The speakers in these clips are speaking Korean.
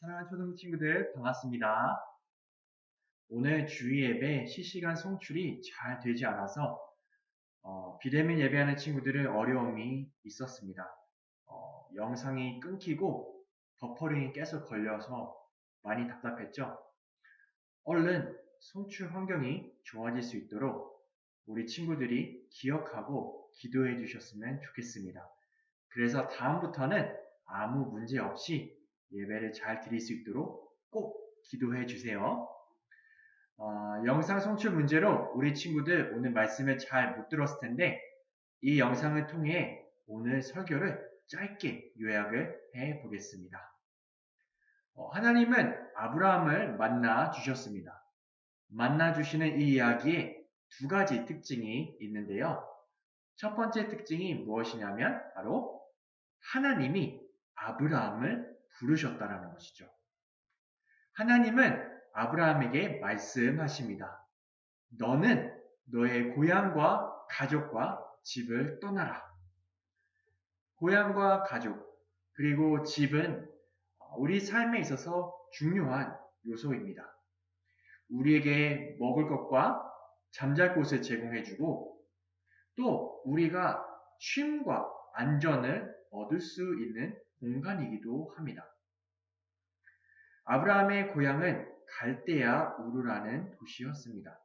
사랑하는 초등 친구들 반갑습니다. 오늘 주의 예배 실시간 송출이 잘 되지 않아서 어, 비대면 예배하는 친구들은 어려움이 있었습니다. 어, 영상이 끊기고 버퍼링이 계속 걸려서 많이 답답했죠. 얼른 송출 환경이 좋아질 수 있도록 우리 친구들이 기억하고 기도해 주셨으면 좋겠습니다. 그래서 다음부터는 아무 문제 없이 예배를 잘 드릴 수 있도록 꼭 기도해 주세요. 어, 영상 송출 문제로 우리 친구들 오늘 말씀을 잘 못 들었을 텐데 이 영상을 통해 오늘 설교를 짧게 요약을 해 보겠습니다. 어, 하나님은 아브라함을 만나 주셨습니다. 만나 주시는 이 이야기에 두 가지 특징이 있는데요. 첫 번째 특징이 무엇이냐면 바로 하나님이 아브라함을 부르셨다라는 것이죠. 하나님은 아브라함에게 말씀하십니다. 너는 너의 고향과 가족과 집을 떠나라. 고향과 가족, 그리고 집은 우리 삶에 있어서 중요한 요소입니다. 우리에게 먹을 것과 잠잘 곳을 제공해주고 또 우리가 쉼과 안전을 얻을 수 있는 공간이기도 합니다. 아브라함의 고향은 갈대아 우르라는 도시였습니다.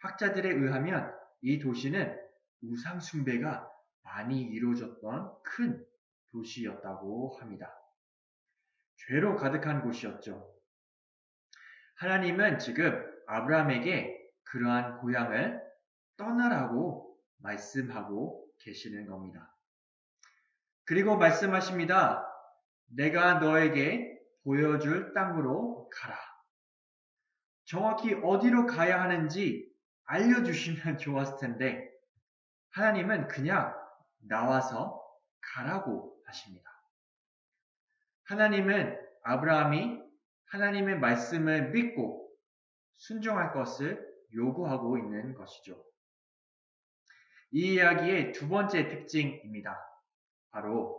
학자들에 의하면 이 도시는 우상숭배가 많이 이루어졌던 큰 도시였다고 합니다. 죄로 가득한 곳이었죠. 하나님은 지금 아브라함에게 그러한 고향을 떠나라고 말씀하고 계시는 겁니다. 그리고 말씀하십니다. 내가 너에게 보여줄 땅으로 가라. 정확히 어디로 가야 하는지 알려주시면 좋았을 텐데, 하나님은 그냥 나와서 가라고 하십니다. 하나님은 아브라함이 하나님의 말씀을 믿고 순종할 것을 요구하고 있는 것이죠. 이 이야기의 두 번째 특징입니다. 바로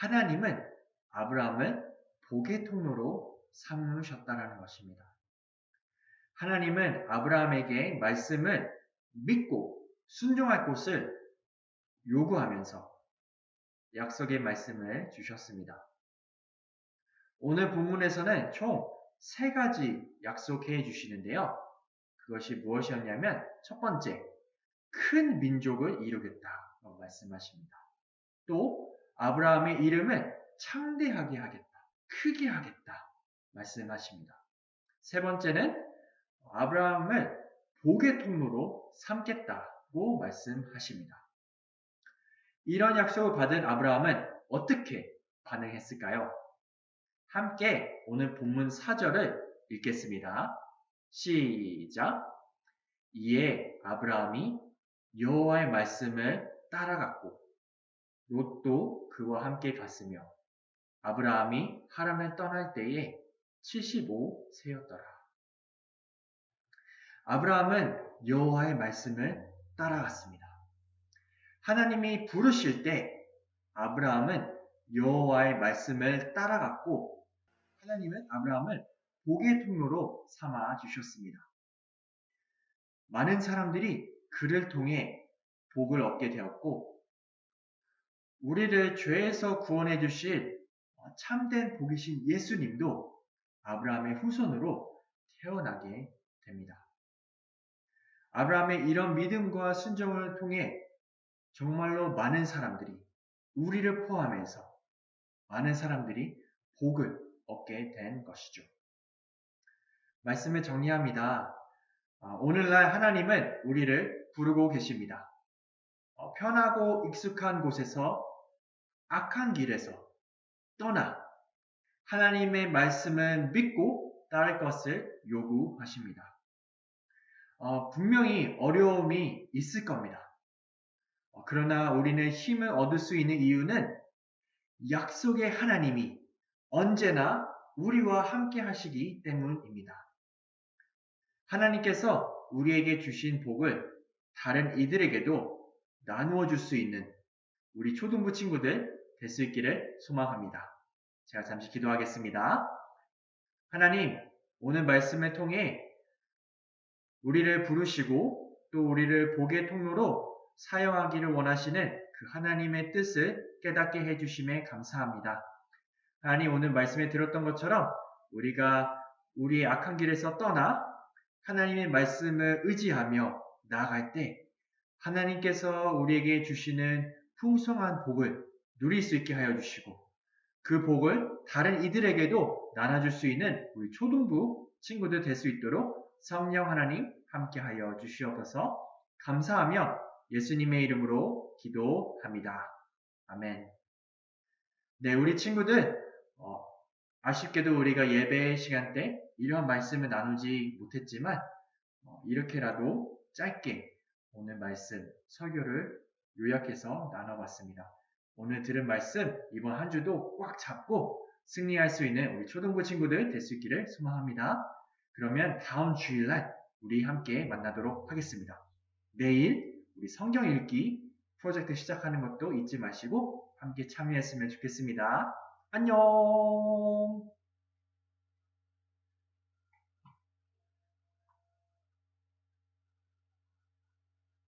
하나님은 아브라함을 복의 통로로 삼으셨다는 것입니다. 하나님은 아브라함에게 말씀을 믿고 순종할 곳을 요구하면서 약속의 말씀을 주셨습니다. 오늘 본문에서는 총 세 가지 약속해 주시는데요. 그것이 무엇이었냐면 첫 번째, 큰 민족을 이루겠다고 말씀하십니다. 또 아브라함의 이름을 창대하게 하겠다, 크게 하겠다 말씀하십니다. 세 번째는 아브라함을 복의 통로로 삼겠다고 말씀하십니다. 이런 약속을 받은 아브라함은 어떻게 반응했을까요? 함께 오늘 본문 4절을 읽겠습니다. 시작. 이에 아브라함이 여호와의 말씀을 따라갔고 롯도 그와 함께 갔으며 아브라함이 하란을 떠날 때에 75세였더라. 아브라함은 여호와의 말씀을 따라갔습니다. 하나님이 부르실 때 아브라함은 여호와의 말씀을 따라갔고 하나님은 아브라함을 복의 통로로 삼아 주셨습니다. 많은 사람들이 그를 통해 복을 얻게 되었고 우리를 죄에서 구원해 주실 참된 복이신 예수님도 아브라함의 후손으로 태어나게 됩니다. 아브라함의 이런 믿음과 순종을 통해 정말로 많은 사람들이 우리를 포함해서 많은 사람들이 복을 얻게 된 것이죠. 말씀을 정리합니다. 아, 오늘날 하나님은 우리를 부르고 계십니다. 어, 편하고 익숙한 곳에서 악한 길에서 떠나 하나님의 말씀을 믿고 따를 것을 요구하십니다. 어, 분명히 어려움이 있을 겁니다. 어, 그러나 우리는 힘을 얻을 수 있는 이유는 약속의 하나님이 언제나 우리와 함께 하시기 때문입니다. 하나님께서 우리에게 주신 복을 다른 이들에게도 나누어 줄 수 있는 우리 초등부 친구들 될수 있기를 소망합니다. 제가 잠시 기도하겠습니다. 하나님, 오늘 말씀을 통해 우리를 부르시고 또 우리를 복의 통로로 사용하기를 원하시는 그 하나님의 뜻을 깨닫게 해주심에 감사합니다. 하나님 오늘 말씀에 들었던 것처럼 우리가 우리의 악한 길에서 떠나 하나님의 말씀을 의지하며 나아갈 때 하나님께서 우리에게 주시는 풍성한 복을 누릴 수 있게 하여 주시고 그 복을 다른 이들에게도 나눠줄 수 있는 우리 초등부 친구들 될 수 있도록 성령 하나님 함께 하여 주시옵소서 감사하며 예수님의 이름으로 기도합니다. 아멘. 네, 우리 친구들, 어, 아쉽게도 우리가 예배 시간 때 이러한 말씀을 나누지 못했지만, 어, 이렇게라도 짧게 오늘 말씀, 설교를 요약해서 나눠봤습니다. 오늘 들은 말씀, 이번 한 주도 꽉 잡고 승리할 수 있는 우리 초등부 친구들 될 수 있기를 소망합니다. 그러면 다음 주일날 우리 함께 만나도록 하겠습니다. 내일 우리 성경 읽기 프로젝트 시작하는 것도 잊지 마시고 함께 참여했으면 좋겠습니다. 안녕!